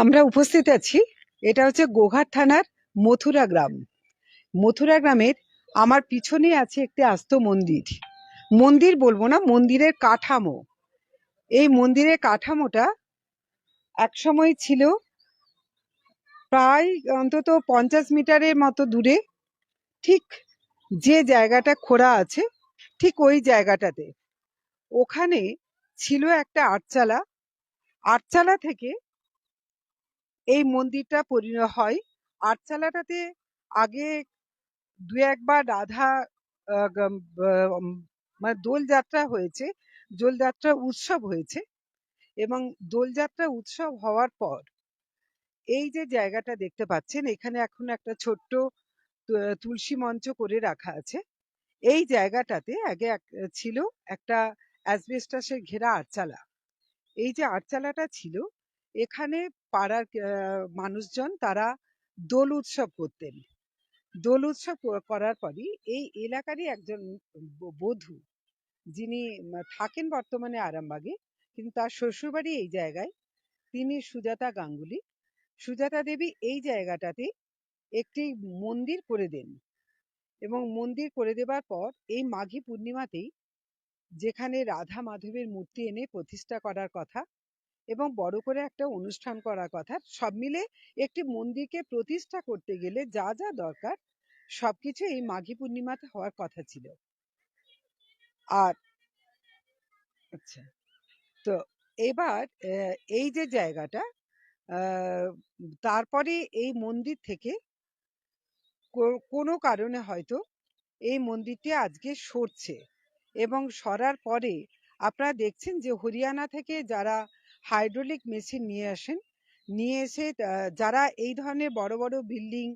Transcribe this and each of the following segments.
আমরা উপস্থিত আছি। এটা হচ্ছে গোঘাট থানার মথুরা গ্রাম। মথুরা গ্রামের আমার পিছনে আছে একটি আস্ত মন্দির। মন্দির বলব না, মন্দিরের কাঠামো। এই মন্দিরের কাঠামোটা একসময় ছিল প্রায় অন্তত পঞ্চাশ মিটারের মতো দূরে। ঠিক যে জায়গাটা খোঁড়া আছে, ঠিক ওই জায়গাটাতে। ওখানে ছিল একটা আটচালা। আটচালা থেকে এই মন্দিরটা পরিণত হয়। আটচালাটাতে আগে দু একবার রাধা মানে দোলযাত্রা হয়েছে। দোলযাত্রা উৎসব হয়েছে এবং দোলযাত্রা উৎসব হওয়ার পর এই যে জায়গাটা দেখতে পাচ্ছেন, এখানে এখন একটা ছোট্ট তুলসী মঞ্চ করে রাখা আছে। এই জায়গাটাতে আগে ছিল একটা অ্যাসবেস্টাসের ঘেরা আটচালা। এই যে আটচালাটা ছিল এখানে পাড়ার মানুষজন তারা দোল উৎসব করতেন। দোল উৎসব করার পরই এই এলাকারই একজন বধূ যিনি থাকেন বর্তমানে আরামবাগে, কিন্তু তার শ্বশুরবাড়ি এই জায়গায়। তিনি সুজাতা গাঙ্গুলি। সুজাতা দেবী এই জায়গাটাতে একটি মন্দির করে দেন এবং মন্দির করে দেবার পর এই মাঘী পূর্ণিমাতেই যেখানে রাধা মাধবের মূর্তি এনে প্রতিষ্ঠা করার কথা এবং বড় করে একটা অনুষ্ঠান করার কথা। সব মিলে একটি মন্দিরকে প্রতিষ্ঠা করতে গেলে যা যা দরকার, সবকিছু এই মাঘী পূর্ণিমাতে হওয়ার কথা ছিল। আর আচ্ছা তো এবার এই যে জায়গাটা তারপরে এই মন্দির থেকে কোনো কারণে হয়তো এই মন্দিরটি আজকে সরছে এবং সরার পরে আপনারা দেখছেন যে হরিয়ানা থেকে যারা হাইড্রোলিক মেশিন নিয়ে আসেন। নিয়ে এসে যারা এই ধরনের বড় বড় বিল্ডিং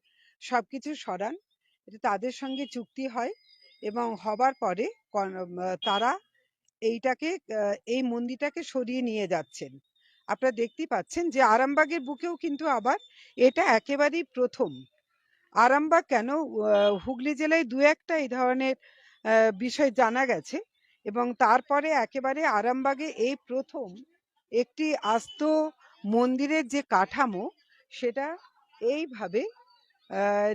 সব কিছু সরান, এটা তাদের সঙ্গে চুক্তি হয় এবং হবার পরে তারা এইটাকে এই মন্দিরটাকে সরিয়ে নিয়ে যাচ্ছেন। আপনারা দেখতেই পাচ্ছেন যে আরামবাগের বুকেও কিন্তু আবার এটা একেবারেই প্রথম। আরামবাগ কেন হুগলি জেলায় দু একটা এই ধরনের বিষয় জানা গেছে এবং তারপরে একেবারে আরামবাগে এই প্রথম একটি আস্ত মন্দিরের যে কাঠামো, সেটা এইভাবে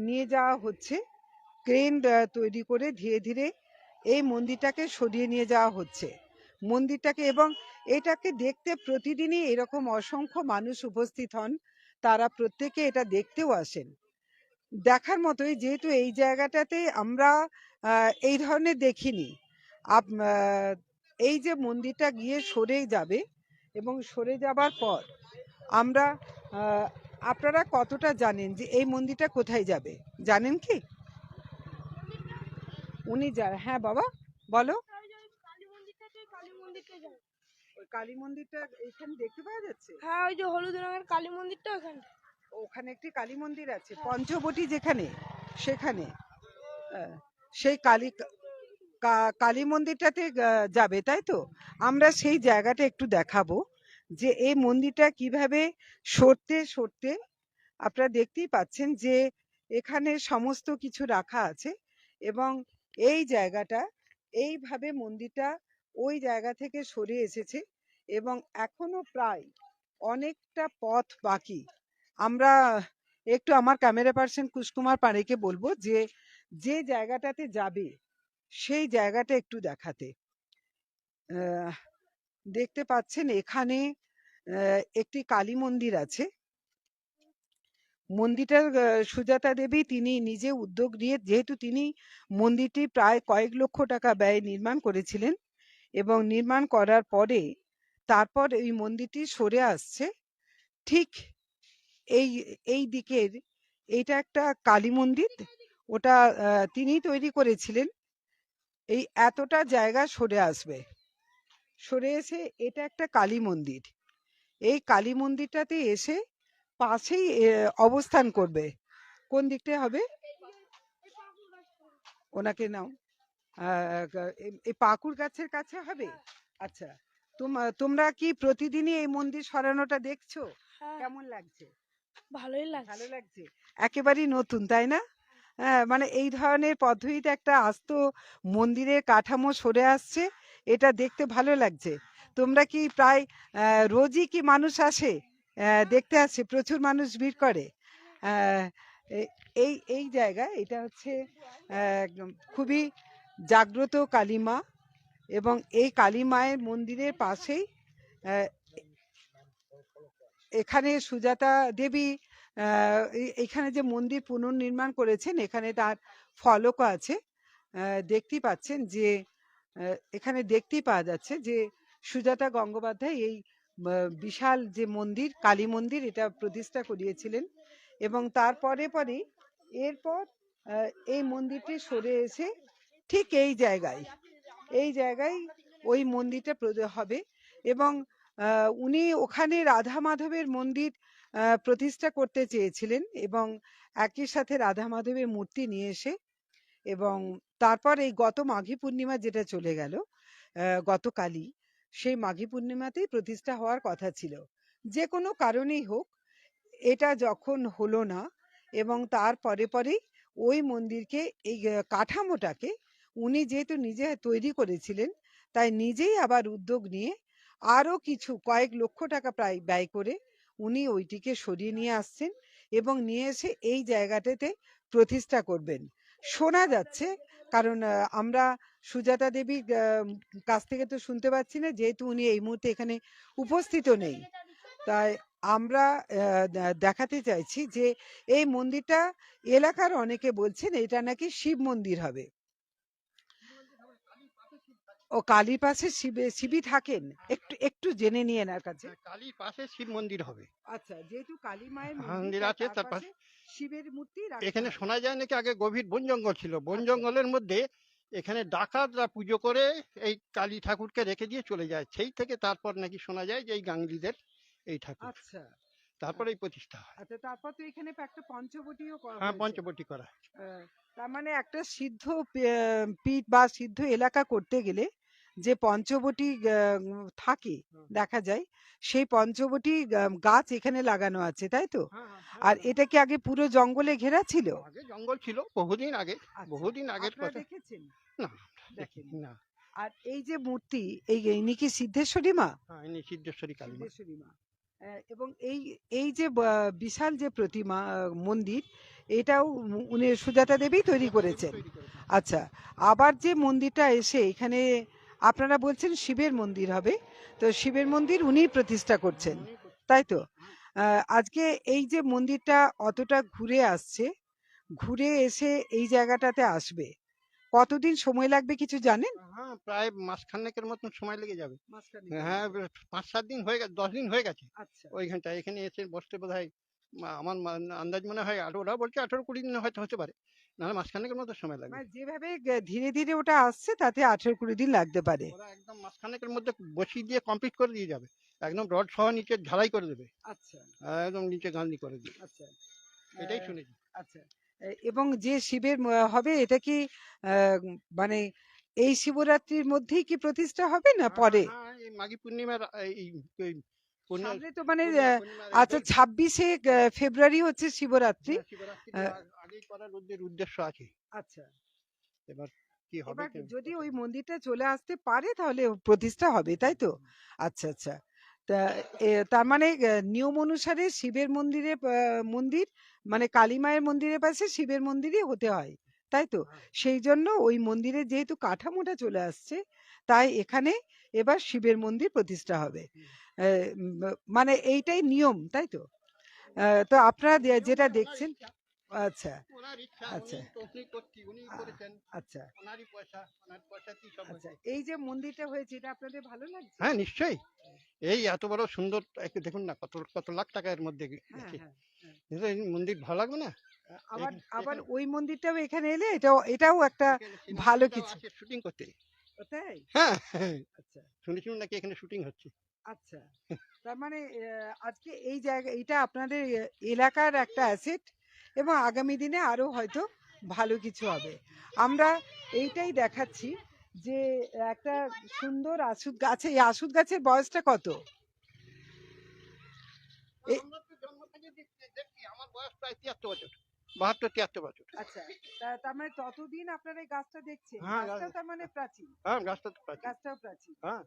নিয়ে যাওয়া হচ্ছে। ক্রেন তৈরি করে ধীরে ধীরে এই মন্দিরটাকে সরিয়ে নিয়ে যাওয়া হচ্ছে। মন্দিরটাকে এবং এটাকে দেখতে প্রতিদিনই এরকম অসংখ্য মানুষ উপস্থিত হন, তারা প্রত্যেকে এটা দেখতেও আসেন। দেখার মতোই যেহেতু এই জায়গাটাতে আমরা এই ধরনের দেখিনি। আপ- এই যে মন্দিরটা গিয়ে সরে যাবে এবং সরে যাবার পর আমরা আপনারা কতটা জানেন যে এই মন্দিরটা কোথায় যাবে? জানেন কি? উনি যা হ্যাঁ বাবা বলো। কালী মন্দিরটা কালী মন্দিরটা যাই ওই কালী মন্দিরটা এখানে দেখতে পাওয়া যাচ্ছে? হ্যাঁ ওই যে হলুদ রঙের কালী মন্দিরটা ওখানে। ওখানে একটি কালী মন্দির আছে পঞ্চবটি যেখানে সেখানে সেই কালী কালী মন্দিরটাতে যাবে, তাই তো? আমরা সেই জায়গাটা একটু দেখাবো যে এই মন্দিরটা কীভাবে সরতে সরতে আপনারা দেখতেই পাচ্ছেন যে এখানে সমস্ত কিছু রাখা আছে এবং এই জায়গাটা, এইভাবে মন্দিরটা ওই জায়গা থেকে সরে এসেছে এবং এখনও প্রায় অনেকটা পথ বাকি। আমরা একটু আমার ক্যামেরা পার্সন কুশকুমার পাড়েকে বলব যে যে জায়গাটাতে যাবে সেই জায়গাটা একটু দেখাতে। দেখতে পাচ্ছেন এখানে একটি কালী মন্দির আছে। মন্দিরটার সুজাতা দেবী তিনি নিজে উদ্যোগ নিয়ে, যেহেতু তিনি মন্দিরটি প্রায় কয়েক লক্ষ টাকা ব্যয়ে নির্মাণ করেছিলেন এবং নির্মাণ করার পরে তারপর এই মন্দিরটি সরে আসছে, ঠিক এই এই দিকের, এইটা একটা কালী মন্দির। ওটা তিনিই তৈরি করেছিলেন। এই এতটা জায়গা সরে আসবে। সরে এসে এটা একটা কালী মন্দির। এই কালী মন্দিরটাতে এসে পাশেই অবস্থান করবে। কোন দিকটা হবে? ওনাকে নাও। এই- পাকুর গাছের কাছে হবে? আচ্ছা। তোমরা কি প্রতিদিনই এই মন্দির সরানোটা দেখছ? হ্যাঁ। কেমন লাগছে? ভালোই লাগছে। ভালো লাগছে। একেবারেই নতুন তাই না? হ্যাঁ মানে এই ধরনের পদ্ধতিতে একটা আস্ত মন্দিরের কাঠামো সরে আসছে। এটা দেখতে ভালো লাগছে। তোমরা কি প্রায় রোজই কি মানুষ আসে? দেখতে আসে? প্রচুর মানুষ ভিড় করে। এই এই জায়গা এটা হচ্ছে খুবই জাগ্রত কালীমা এবং এই কালী মায়ের মন্দিরের পাশেই এখানে সুজাতা দেবী এখানে যে মন্দির পুনর্নির্মাণ করেছেন, এখানে তার ফলকও আছে। দেখতেই পাচ্ছেন যে এখানে দেখতেই পাওয়া যাচ্ছে যে, সুজাতা গঙ্গোপাধ্যায় এই বিশাল যে মন্দির, কালী মন্দির এটা প্রতিষ্ঠা করিয়েছিলেন এবং তারপরে পরে এরপর এই মন্দিরটি সরে এসে ঠিক এই জায়গায় এই জায়গায় ওই মন্দিরটা হবে এবং উনি ওখানে রাধা মাধবের মন্দির প্রতিষ্ঠা করতে চেয়েছিলেন এবং একই সাথে রাধা মাধবের মূর্তি নিয়ে এসে এবং তারপর এই গত মাঘী পূর্ণিমা যেটা চলে গেল গতকালই সেই মাঘী পূর্ণিমাতেই প্রতিষ্ঠা হওয়ার কথা ছিল। যে কোনো কারণেই হোক, এটা যখন হলো না এবং তার পরে পরেই ওই মন্দিরকে, এই কাঠামোটাকে উনি যেহেতু নিজে তৈরি করেছিলেন, তাই নিজেই আবার উদ্যোগ নিয়ে আরও কিছু কয়েক লক্ষ টাকা প্রায় ব্যয় করে উনি ওইটিকে সরিয়ে নিয়ে আসছেন এবং নিয়ে এসে এই জায়গাটাতে প্রতিষ্ঠা করবেন। শোনা যাচ্ছে কারণ আমরা সুজাতা আহ, কাছ থেকে তো শুনতে পাচ্ছি না যেহেতু উনি এই মুহূর্তে এখানে উপস্থিত নেই। তাই আমরা দেখাতে চাইছি যে এই মন্দিরটা এলাকার অনেকে বলছেন এটা নাকি শিব মন্দির হবে। ও কালীর পাশে শিবে শিবই থাকেন? একটু একটু জেনে নিয়ে এনার কাছে। হ্যাঁ, কালীর পাশে শিব মন্দির হবে। আচ্ছা যেহেতু কালী মায়ের মন্দির মন্দির আছে, তার পাশে শিবের মূর্তি এখানে শোনা যায় নাকি আগে গভীর বন জঙ্গল ছিল? বন আচ্ছা। জঙ্গলের মধ্যে এখানে ডাকাতরা পুজো করে এই কালী ঠাকুরকে রেখে দিয়ে চলে যায়। সেই থেকে তারপর নাকি শোনা যায় যে এই গাঙ্গলিদের এই ঠাকুর। আচ্ছা। তারপরে এই প্রতিষ্ঠা হয়। আচ্ছা তারপর তো এখানে একটা পঞ্চবটিও করা হ্যাঁ পঞ্চবটি করা তার মানে একটা সিদ্ধ পীঠ বা সিদ্ধ এলাকা করতে গেলে যে পঞ্চবটি থাকে দেখা যায় সেই পঞ্চবটি গাছ এখানে লাগানো আছে তাই তো? হ্যাঁ, আর এটা কি আগে পুরো জঙ্গলে ঘেরা ছিল? আগে জঙ্গল ছিল বহুদিন আগে আচ্ছা, বহুদিন আগের কথা। দেখেছেন? না দেখেন। না। আর এই যে মূর্তি এই ইনি কি সিদ্ধেশ্বরী মা? হ্যাঁ ইনি সিদ্ধেশ্বরী কালী মা। এবং এই এই যে বিশাল যে প্রতিমা মন্দির এটাও উনি সুজাতা দেবী তৈরি করেছেন। আচ্ছা আবার যে মন্দিরটা এসে এখানে আপনারা বলছেন শিবের মন্দির হবে তো শিবের মন্দির উনিই প্রতিষ্ঠা করছেন তাই তো? আজকে এই যে মন্দিরটা অতটা ঘুরে আসছে ঘুরে এসে এই জায়গাটাতে আসবে কতদিন সময় লাগবে কিছু জানেন? হ্যাঁ প্রায় মাসখানেকের মতন সময় লেগে যাবে। হ্যাঁ পাঁচ সাত দিন হয়ে গেছে দশ দিন হয়ে গেছে। আচ্ছা। ওইখানটা এখানে এসে বসতে বোধ হয় আমার আন্দাজ মনে হয় আরও ওরা বলছে আঠারো কুড়ি দিন হয়তো হতে পারে। নাহলে মাসখানেকের মতো সময় লাগবে। মানে যেভাবে ধীরে ধীরে ওটা আসছে তাতে আঠেরো কুড়ি দিন লাগতে পারে। ওরা একদম মাসখানেকের মধ্যে বসিয়ে দিয়ে কমপ্লিট করে দিয়ে যাবে। একদম রড সহ নিচে ঢালাই করে দেবে। আচ্ছা। একদম নিচে গান্ধি করে দিবে আচ্ছা। এটাই শুনেছি। আচ্ছা। এবং যে শিবের হবে এটা কি মানে এই শিবরাত্রির মধ্যেই কি প্রতিষ্ঠা হবে না পরে? হ্যাঁ, এই মাঘী পূর্ণিমার এই সামনে তো মানে আচ্ছা ছাব্বিশে ফেব্রুয়ারি হচ্ছে শিবরাত্রি। হ্যাঁ, আগেই করার উদ্দেশ্য আছে। আচ্ছা। এবার কি হবে যদি ওই মন্দিরটা চলে আসতে পারে তাহলে প্রতিষ্ঠা হবে তাই তো? আচ্ছা আচ্ছা। তা তার মানে নিয়ম অনুসারে শিবের মন্দিরে মন্দির মানে কালী মায়ের মন্দিরের পাশে শিবের মন্দিরই হতে হয় তাই তো? হ্যাঁ। সেই জন্য ওই মন্দিরে যেহেতু কাঠামোটা চলে আসছে তাই এখানে এবার শিবের মন্দির প্রতিষ্ঠা হবে। মানে এইটাই নিয়ম তাই তো? তো আপনারা যেটা দেখছেন আচ্ছা আচ্ছা। আচ্ছা। আচ্ছা এই যে মন্দিরটা হয়েছে এটা আপনাদের ভালো লাগছে? হ্যাঁ নিশ্চয়ই। এই এত বড় সুন্দর একটু দেখুন না কত কত লাখ টাকা এর মধ্যে হ্যাঁ। হ্যাঁ মন্দির ভালো লাগবে না? আবার আবার ওই মন্দিরটাও এখানে এলে এটাও এটাও একটা ভালো কিছু। শুটিং করতে। তাই? হ্যাঁ আচ্ছা। শুনেছিলাম নাকি এখানে শুটিং হচ্ছে। আচ্ছা। তার মানে আজকে এই জায়গা এটা আপনাদের এলাকার একটা অ্যাসেট এবং আগামী দিনে আরও হয়তো ভালো কিছু হবে। আমরা এইটাই দেখাচ্ছি যে একটা সুন্দর আসুদ গাছে এই আসুদ গাছের বয়সটা কত? আমার বয়স প্রায় তিয়াত্তর বছর। বাহাত্তর তিয়াত্তর বছর। আচ্ছা তার মানে ততদিন আপনারা এই গাছটা দেখছেন। হ্যাঁ, গাছটা তার মানে প্রাচীন। হ্যাঁ গাছটা তো প্রাচীন। গাছটাও প্রাচীন। হ্যাঁ।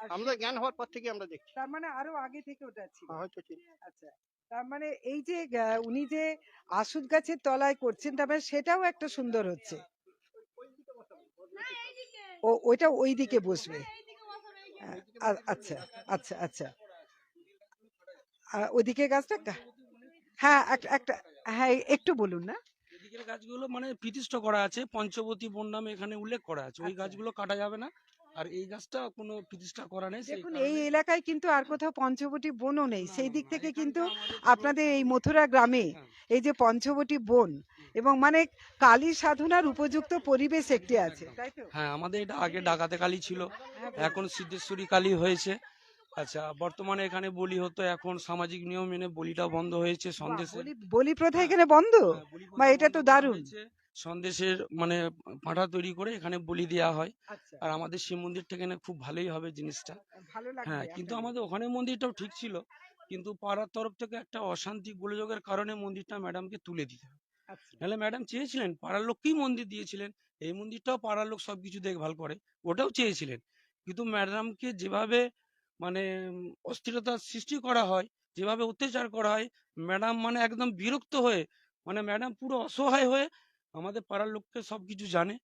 আর আমরা জ্ঞান হওয়ার পর থেকে আমরা দেখছি। তার মানে আরও আগে থেকে ওটা ছিল। হয়তো ছিল। আচ্ছা তার মানে এই যে আহ, উনি যে আসুদ গাছের তলায় করছেন তার মানে সেটাও একটা সুন্দর হচ্ছে। ও ওইটা ওই দিকে বসবে। আ- আ- আচ্ছা আচ্ছা আচ্ছা। আহ, ওইদিকে গাছটা কা- হ্যাঁ এক- একটা হ্যাঁ একটু বলুন না। এদিকের গাছগুলো মানে প্রতিষ্ঠা করা আছে পঞ্চবতী বন নামে এখানে উল্লেখ করা আছে। ওই আচ্ছা। গাছগুলো কাটা যাবে না। আর এই গাছটা কোনো প্রতিষ্ঠা করা নেই দেখুন এই এলাকায় কিন্তু আর কোথাও পঞ্চবটি বনও নেই। সেই দিক থেকে কিন্তু আপনাদের এই মথুরা গ্রামে হ্যাঁ। এই যে পঞ্চবটি বন এবং মানে কালী সাধনার উপযুক্ত পরিবেশ একটি আছে তাই তো? হ্যাঁ আমাদের এটা আগে ডাকাতে কালী ছিল। হ্যাঁ, এখন সিদ্ধেশ্বরী কালী হয়েছে। আচ্ছা বর্তমানে এখানে বলি হতো এখন সামাজিক নিয়ম মেনে বলিটা বন্ধ হয়েছে সন্দেশে বলি প্রথা এখানে বন্ধ? হ্যাঁ, বা এটা তো দারুণ। সন্দেশের মানে পাঁঠা তৈরি করে এখানে বলি দেওয়া হয়। আচ্ছা। আর আমাদের শিব মন্দিরটা এখানে খুব ভালোই হবে জিনিসটা। ভালো লাগবে হ্যাঁ কিন্তু আমাদের ওখানে মন্দিরটাও ঠিক ছিল। কিন্তু পাড়ার তরফ থেকে একটা অশান্তি গোলযোগের কারণে মন্দিরটা ম্যাডামকে তুলে দিতে হয় আচ্ছা। নাহলে ম্যাডাম চেয়েছিলেন পাড়ার লোককেই মন্দির দিয়েছিলেন। এই মন্দিরটাও পাড়ার লোক সবকিছু দেখভাল করে ওটাও চেয়েছিলেন। কিন্তু ম্যাডামকে যেভাবে মানে অস্থিরতার সৃষ্টি করা হয়, যেভাবে অত্যাচার করা হয়, ম্যাডাম মানে একদম বিরক্ত হয়ে মানে ম্যাডাম পুরো অসহায় হয়ে আমাদের পাড়ার লোককে সব কিছু জানে,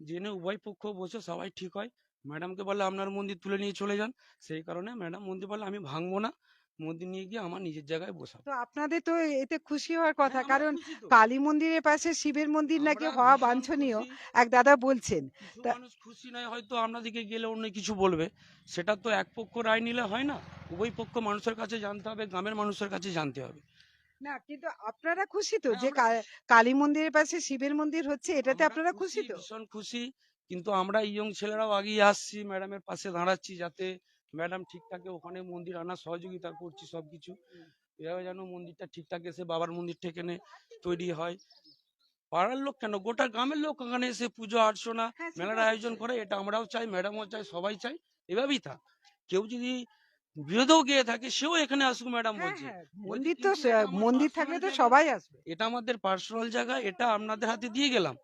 জেনে উভয় পক্ষ বসে সবাই ঠিক হয়। ম্যাডামকে বলে, আপনার মন্দির তুলে নিয়ে চলে যান। সেই কারণে ম্যাডাম মন্দির বলে, আমি ভাঙবো না। মন্দির নিয়ে গিয়ে আমার নিজের জায়গায় বসাবো। তো আপনাদের তো এতে খুশি হওয়ার কথা হ্যাঁ, কারণ কালী মন্দিরের পাশে শিবের মন্দির নাকি হওয়া বাঞ্ছনীয় এক দাদা বলছেন। মানুষ খুশি নয় হয়তো আপনাদেরকে গেলে অন্য কিছু বলবে। সেটা তো এক পক্ষ রায় নিলে হয় না উভয় পক্ষ মানুষের কাছে জানতে হবে গ্রামের মানুষের কাছে জানতে হবে। না কিন্তু আপনারা খুশি তো হ্যাঁ, যে কালী মন্দিরের পাশে শিবের মন্দির হচ্ছে এটাতে আপনারা খুশি তো? ভীষণ খুশি। কিন্তু আমরা ইয়ং ছেলেরাও আগিয়ে আসছি ম্যাডামের পাশে দাঁড়াচ্ছি যাতে ম্যাডাম ঠিকঠাক ওখানে মন্দির আনার সহযোগিতা করছি সবকিছু। এভাবে যেন মন্দিরটা ঠিকঠাক এসে বাবার মন্দিরটা এখানে তৈরি হয়। পাড়ার লোক কেন? গোটা গ্রামের লোক ওখানে এসে পুজো অর্চনা হ্যাঁ, মেলার আয়োজন করে এটা আমরাও চাই ম্যাডামও চাই সবাই চাই এভাবেই থাক। কেউ যদি বিরোধেও গিয়ে থাকে সেও এখানে আসুক ম্যাডাম হ্যাঁ বলছে। হ্যাঁ মন্দির তো মন্দির থাকলে তো সবাই আসবে। এটা আমাদের পার্সোনাল জায়গা এটা আপনাদের হাতে দিয়ে গেলাম।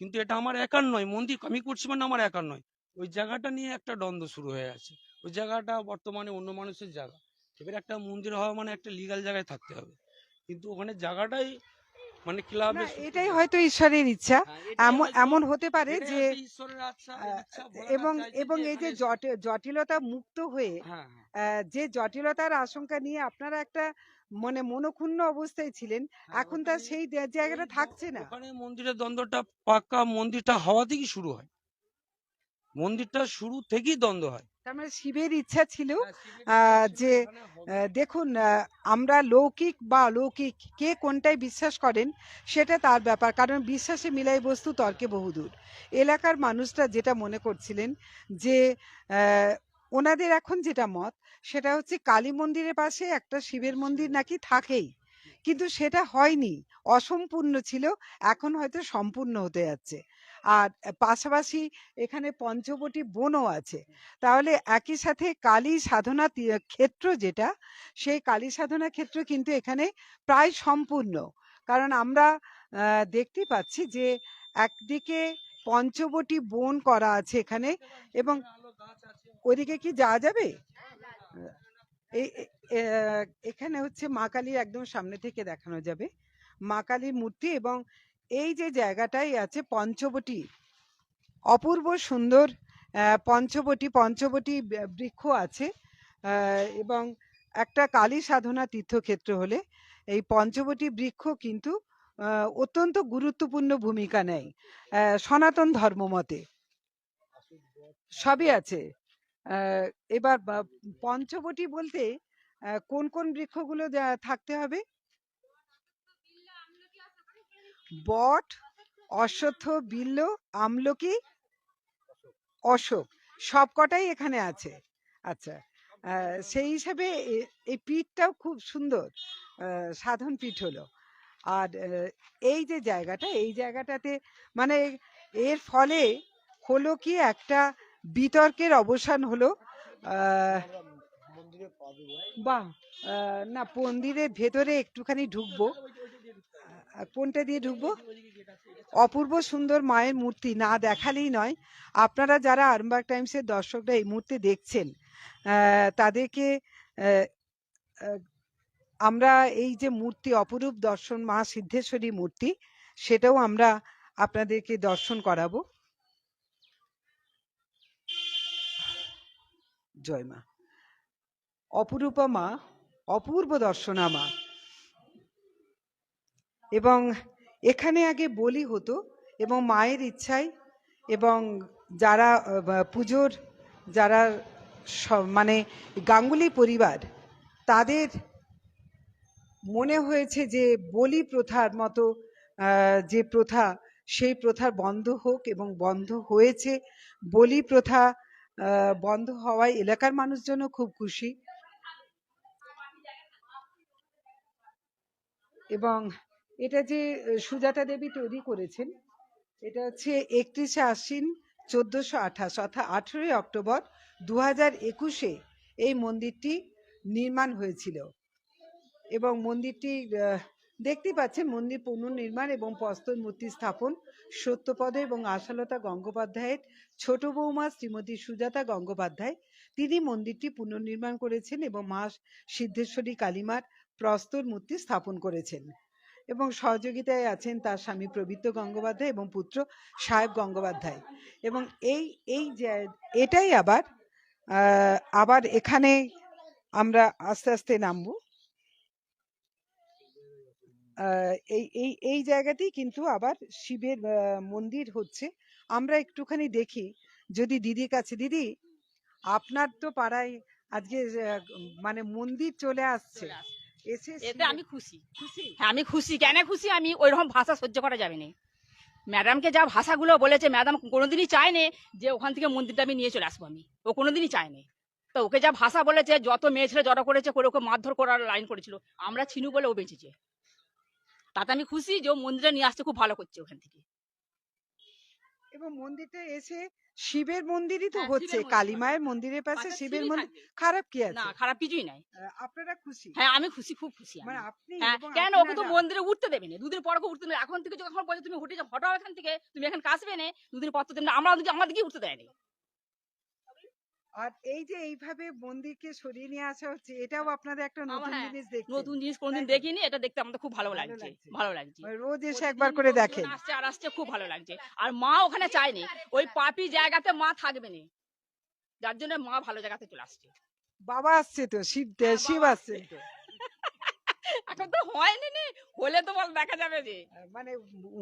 কিন্তু এটা আমার একার নয় মন্দির আমি করছি মানে আমার একার নয়। ওই জায়গাটা নিয়ে একটা দ্বন্দ্ব শুরু হয়ে আছে ওই জায়গাটা বর্তমানে অন্য মানুষের জায়গা। এবার একটা মন্দির হওয়া মানে একটা লিগাল জায়গায় থাকতে হবে। কিন্তু ওখানে জায়গাটাই মানে না এটাই হয়তো ঈশ্বরের ইচ্ছা। এমন এমন হতে পারে যে আচ্ছা, এবং এবং এই যে জটিলতা মুক্ত হয়ে হ্যাঁ আহ, যে জটিলতার আশঙ্কা নিয়ে আপনারা একটা মানে মনক্ষুণ্ণ অবস্থায় ছিলেন এখন তার সেই জায়গাটা থাকছে না। ওখানে মন্দিরের দ্বন্দ্বটা পাক্কা মন্দিরটা হওয়া থেকেই শুরু হয়। মন্দিরটা শুরু থেকেই দ্বন্দ্ব হয়। তার মানে শিবের ইচ্ছা ছিল হ্যাঁ, যে দেখুন আমরা লৌকিক বা অলৌকিক কে কোনটায় বিশ্বাস করেন সেটা তার ব্যাপার। কারণ বিশ্বাসে মিলাই বস্তু তর্কে বহুদূর। এলাকার মানুষরা যেটা মনে করছিলেন যে ওনাদের এখন যেটা মত সেটা হচ্ছে কালী মন্দিরের পাশে একটা শিবের মন্দির নাকি থাকেই। কিন্তু সেটা হয়নি। অসম্পূর্ণ ছিল, এখন হয়তো সম্পূর্ণ হতে যাচ্ছে। আর পাশাপাশি এখানে পঞ্চবটি বনও আছে। তাহলে একই সাথে কালী সাধনা ক্ষেত্র যেটা, সেই কালী সাধনা ক্ষেত্র কিন্তু এখানে প্রায় সম্পূর্ণ। কারণ আমরা দেখতে পাচ্ছি যে একদিকে পঞ্চবটি বন করা আছে এখানে এবং ওইদিকে কি যাওয়া যাবে? এখানে হচ্ছে মা কালীর একদম সামনে থেকে দেখানো যাবে। মা কালীর মূর্তি এবং এই যে জায়গাটাই আছে পঞ্চবটি, অপূর্ব সুন্দর পঞ্চবটি পঞ্চবটি বৃক্ষ আছে। এবং একটা কালী সাধনা তীর্থক্ষেত্র হলে এই পঞ্চবটি বৃক্ষ কিন্তু অত্যন্ত গুরুত্বপূর্ণ ভূমিকা নেয় সনাতন ধর্ম মতে। সবই আছে। এবার পঞ্চবটি বলতে কোন কোন বৃক্ষগুলো থাকতে হবে? বট, অশ্বত্থ, বিল্ল, আমলকি, অশোক। সবকটাই এখানে আছে। আচ্ছা সেই হিসাবে এই পীঠটাও খুব সুন্দর। সাধন পীঠ হলো। আর এই যে জায়গাটা, এই জায়গাটাতে মানে এর ফলে হলো কি একটা বিতর্কের অবসান হলো বাহ না, মন্দিরের ভেতরে একটুখানি ঢুকবো। কোনটা দিয়ে ঢুকবো? অপূর্ব সুন্দর মায়ের মূর্তি, না দেখালেই নয়। আপনারা যারা আরামবাগ টাইমসের দর্শকরা এই মুহূর্তে দেখছেন তাদেরকে আমরা এই যে মূর্তি, অপরূপ দর্শন, মা সিদ্ধেশ্বরী মূর্তি, সেটাও আমরা আপনাদেরকে দর্শন করাবো। জয় মা। অপরূপা মা, অপূর্ব দর্শনা মা। এবং এখানে আগে বলি হতো এবং মায়ের ইচ্ছায় এবং যারা পুজোর যারা মানে গাঙ্গুলি পরিবার, তাদের মনে হয়েছে যে বলি প্রথার মতো যে প্রথা, সেই প্রথার বন্ধ হোক এবং বন্ধ হয়েছে। বলি প্রথা বন্ধ হওয়ায় এলাকার মানুষজনও খুব খুশি। এবং এটা যে সুজাতা দেবী তৈরি করেছেন এটা হচ্ছে একত্রিশে আশ্বিন চোদ্দশো আঠাশ অর্থাৎ আঠেরোই অক্টোবর দু হাজার একুশে এই মন্দিরটি নির্মাণ হয়েছিল। এবং মন্দিরটি আহ, দেখতেই পাচ্ছেন মন্দির পুনর্নির্মাণ এবং প্রস্তর মূর্তি স্থাপন সত্যপদ এবং আশালতা গঙ্গোপাধ্যায়ের ছোট বৌমা শ্রীমতী সুজাতা গঙ্গোপাধ্যায়। তিনি মন্দিরটি পুনর্নির্মাণ করেছেন এবং মা সিদ্ধেশ্বরী কালীমার প্রস্তর মূর্তি স্থাপন করেছেন এবং সহযোগিতায় আছেন তার স্বামী প্রবৃত্ত গঙ্গোপাধ্যায় এবং পুত্র সাহেব গঙ্গোপাধ্যায়। এবং এই এই এটাই আবার আবার এখানে আমরা আস্তে আস্তে নামবো। এই এই এই জায়গাতেই কিন্তু আবার শিবের মন্দির হচ্ছে। আমরা একটুখানি দেখি যদি দিদির কাছে দিদি আপনার তো পাড়ায় আজকে মানে মন্দির চলে আসছে। এসে এতে আমি খুশি। খুশি? হ্যাঁ আমি খুশি। কেন খুশি? আমি ওইরকম ভাষা সহ্য করা যাবে না। ম্যাডামকে যা ভাষাগুলো বলেছে ম্যাডাম কোনোদিনই চায়নি যে ওখান থেকে মন্দিরটা আমি নিয়ে চলে আসব আমি। ও কোনোদিনই চায়নি তো ওকে যা ভাষা বলেছে যত মেয়ে ছেলে জড়ো করেছে করে ওকে মারধর করার লাইন করেছিল। আমরা ছিনু বলে ও বেঁচেছে। তাতে আমি খুশি যে ও মন্দিরে নিয়ে আসতে খুব ভালো করছে ওখান থেকে। এবং মন্দিরটা এসে শিবের মন্দিরই তো হ্যাঁ, হচ্ছে কালী মায়ের মন্দিরের পাশে শিবের মন্দির খারাপ কি আছে? না খারাপ কিছুই নাই। আপনারা খুশি? হ্যাঁ আমি খুশি খুব খুশি মানে আপনি হ্যাঁ কেন ওকে তো মন্দিরে উঠতে দেবে না? দুদিন পর ওকে উঠতে দেবে এখন থেকে যখন বলছে তুমি যাও হটাও এখান থেকে তুমি এখানে আসবে না দুদিন পর তো দেবে না আমরা আমাদেরকে উঠতে দেয়নি আর এই যে এইভাবে মন্দিরকে সরিয়ে নিয়ে আসা হচ্ছে এটাও আপনাদের একটা নতুন হ্যাঁ, জিনিস দেখতে। নতুন জিনিস কোনোদিন? দেখিনি এটা দেখতে আমাদের খুব ভালো লাগছে। ভালো লাগছে। রোজ এসে একবার করে দেখেন। আসছে আর আসছে খুব ভালো লাগছে। আর মা ওখানে চায়নি ওই পাপি জায়গাতে মা থাকবে না। যার জন্য মা ভালো জায়গাতে চলে আসছে। বাবা আসছে তো শিব হ্যাঁ, শিব তো। এখন তো হয়নি নি হলে তো বল দেখা যাবে যে। মানে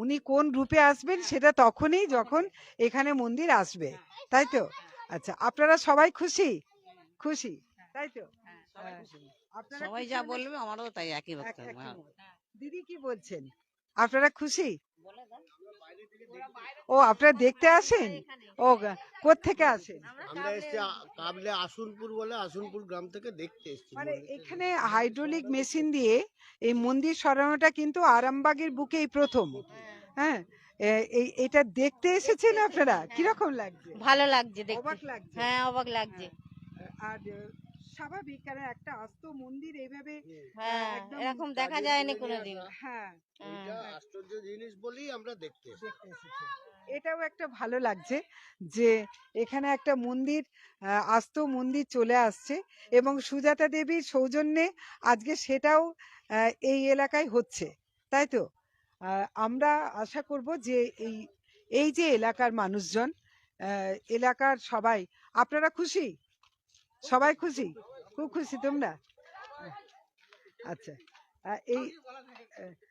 উনি কোন রূপে আসবেন সেটা তখনই যখন এখানে মন্দির আসবে তাই তো? আচ্ছা আপনারা সবাই খুশি? খুশি তাই তো? হ্যাঁ। সবাই যা হলে- বলবে আমারও তাই একই হ্যাঁ। দিদি কি বলছেন? আপনারা খুশি? ও আপনারা দেখতে আসেন? ও কোথেকে আসেন? আমরা এসছি কাবলে আসুনপুর বলে আসুনপুর গ্রাম থেকে দেখতে এসছি। মানে এখানে হাইড্রোলিক মেশিন দিয়ে এই মন্দির সরানোটা কিন্তু আরামবাগের বুকেই প্রথম। হ্যাঁ এই এটা দেখতে এসেছেন আপনারা? কীরকম লাগছে? ভালো লাগছে দেখতে। অবাক লাগছে? হ্যাঁ অবাক লাগছে। আর স্বাভাবিক কারণ একটা আস্ত মন্দির এইভাবে হ্যাঁ একদম এরকম দেখা যায়নি কোনোদিন। হ্যাঁ। আশ্চর্য জিনিস বলেই আমরা দেখতে এটাও একটা ভালো লাগছে যে এখানে একটা মন্দির আস্ত মন্দির চলে আসছে এবং সুজাতা দেবীর সৌজন্যে আজকে সেটাও এই এলাকায় হচ্ছে। তাই তো? আমরা আশা করব যে এই এই যে এলাকার মানুষজন এলাকার সবাই আপনারা খুশি? সবাই খুশি? খুব খুশি তোমরা? আচ্ছা এই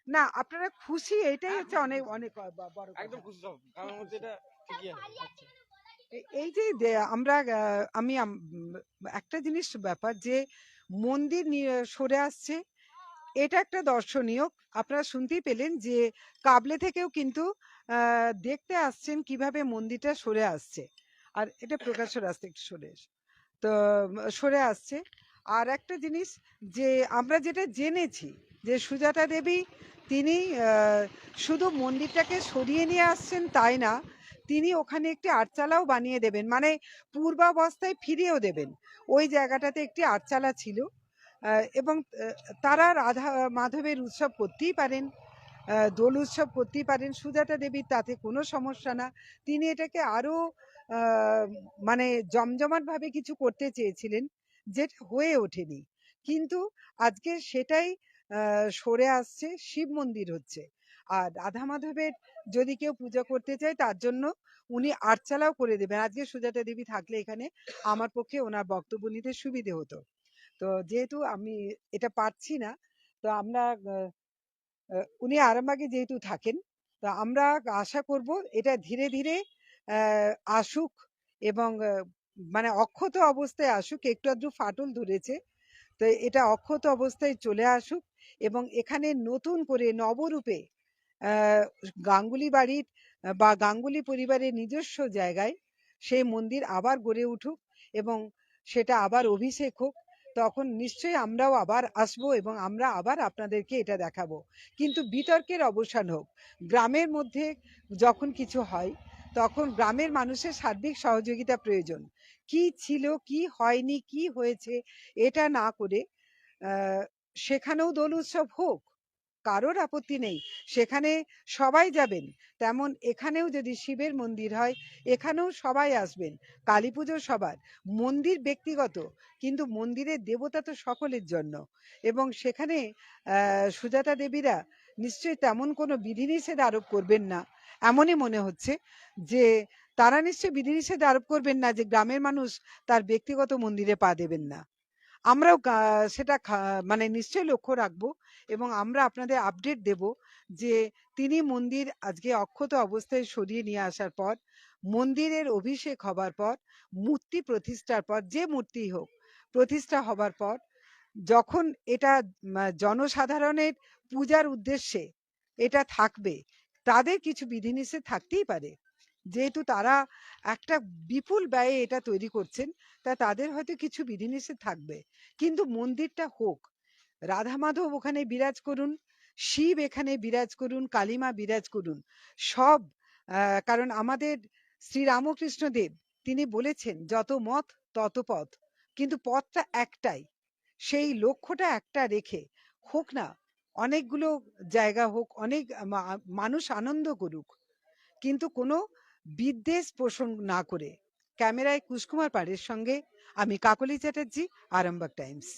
না আপনারা খুশি এটাই হচ্ছে অনেক অনেক বড় একদম খুশি সব কারণ হচ্ছে এটা ঠিকই আছে। এই যে আমরা আমি একটা জিনিস ব্যাপার যে মন্দির নিয়ে সরে আসছে এটা একটা দর্শনীয়। আপনারা শুনতেই পেলেন যে কাবলে থেকেও কিন্তু দেখতে আসছেন কীভাবে মন্দিরটা সরে আসছে। আর এটা প্রকাশের আসতে একটু সরে তো সরে আসছে। আর একটা জিনিস যে আমরা যেটা জেনেছি যে সুজাতা দেবী তিনি শুধু মন্দিরটাকে সরিয়ে নিয়ে আসছেন তাই না তিনি ওখানে একটি আটচালাও বানিয়ে দেবেন। মানে পূর্বাবস্থায় ফিরিয়েও দেবেন। ওই জায়গাটাতে একটি আটচালা ছিল। এবং তারা রাধা মাধবের উৎসব করতেই পারেন দোল উৎসব করতেই পারেন সুজাতা দেবীর তাতে কোনো সমস্যা না। তিনি এটাকে আরও আহ, মানে জমজমাটভাবে কিছু করতে চেয়েছিলেন যেটা হয়ে ওঠেনি। কিন্তু আজকে সেটাই সরে আসছে শিব মন্দির হচ্ছে। আর রাধা মাধবের যদি কেউ পূজা করতে চায় তার জন্য উনি আটচালাও করে দেবেন। আজকে সুজাতা দেবী থাকলে এখানে আমার পক্ষে ওনার বক্তব্য নিতে সুবিধে হতো। তো যেহেতু আমি এটা পারছি না, তো আমরা উনি আরামবাগে যেহেতু থাকেন, তো আমরা আশা করব এটা ধীরে ধীরে আসুক এবং মানে অক্ষত অবস্থায় আসুক, একটু আধটু ফাটল ধরেছে, তো এটা অক্ষত অবস্থায় চলে আসুক এবং এখানে নতুন করে নবরূপে গাঙ্গুলি বাড়ির বা গাঙ্গুলি পরিবারের নিজস্ব জায়গায় সেই মন্দির আবার গড়ে উঠুক এবং সেটা আবার অভিষেক হোক। তখন নিশ্চয়ই আমরাও আবার আসব এবং আমরা আবার আপনাদেরকে এটা দেখাবো। কিন্তু বিতর্কের অবসান হোক, গ্রামের মধ্যে যখন কিছু হয়, তখন গ্রামের মানুষের সার্বিক সহযোগিতা প্রয়োজন। কি ছিল, কি হয়নি, কি হয়েছে, এটা না করে সেখানেও দোল উৎসব হোক কারোর আপত্তি নেই। সেখানে সবাই যাবেন। তেমন এখানেও যদি শিবের মন্দির হয়, এখানেও সবাই আসবেন। কালী পুজো সবার। মন্দির ব্যক্তিগত, কিন্তু মন্দিরের দেবতা তো সকলের জন্য। এবং সেখানে সুজাতা দেবীরা নিশ্চয়ই তেমন কোনো বিধিনিষেধ আরোপ করবেন না। এমনই মনে হচ্ছে যে, তারা নিশ্চয়ই বিধিনিষেধ আরোপ করবেন না যে, গ্রামের মানুষ তার ব্যক্তিগত মন্দিরে পা দেবেন না। আমরাও সেটা খা- মানে নিশ্চয়ই লক্ষ্য রাখব এবং আমরা আপনাদের আপডেট দেব যে তিনি মন্দির আজকে অক্ষত অবস্থায় সরিয়ে নিয়ে আসার পর, মন্দিরের অভিষেক হবার পর, মূর্তি প্রতিষ্ঠার পর, যে মূর্তি হোক, প্রতিষ্ঠা হবার পর, যখন এটা জনসাধারণের পূজার উদ্দেশ্যে এটা থাকবে, তাদের কিছু বিধিনিষেধ থাকতেই পারে। যেহেতু তারা একটা বিপুল ব্যয়ে এটা তৈরি করছেন, তা তাদের হয়তো কিছু বিধিনিষেধ থাকবে। কিন্তু মন্দিরটা হোক, রাধা মাধব ওখানে বিরাজ করুন, শিব এখানে বিরাজ করুন, কালিমা বিরাজ করুন, সব কারণ আমাদের শ্রী রামকৃষ্ণ দেব, তিনি বলেছেন, যত মত, তত পথ। কিন্তু পথটা একটাই, সেই লক্ষ্যটা একটা রেখে, হোক না, অনেকগুলো জায়গা হোক, অনেক মানুষ আনন্দ করুক, কিন্তু কোনো বিদ্বেষ পোষণ না করে। ক্যামেরায় কুশকুমার পাড়ের সঙ্গে আমি কাকলি চ্যাটার্জি আরামবাগ টাইমস।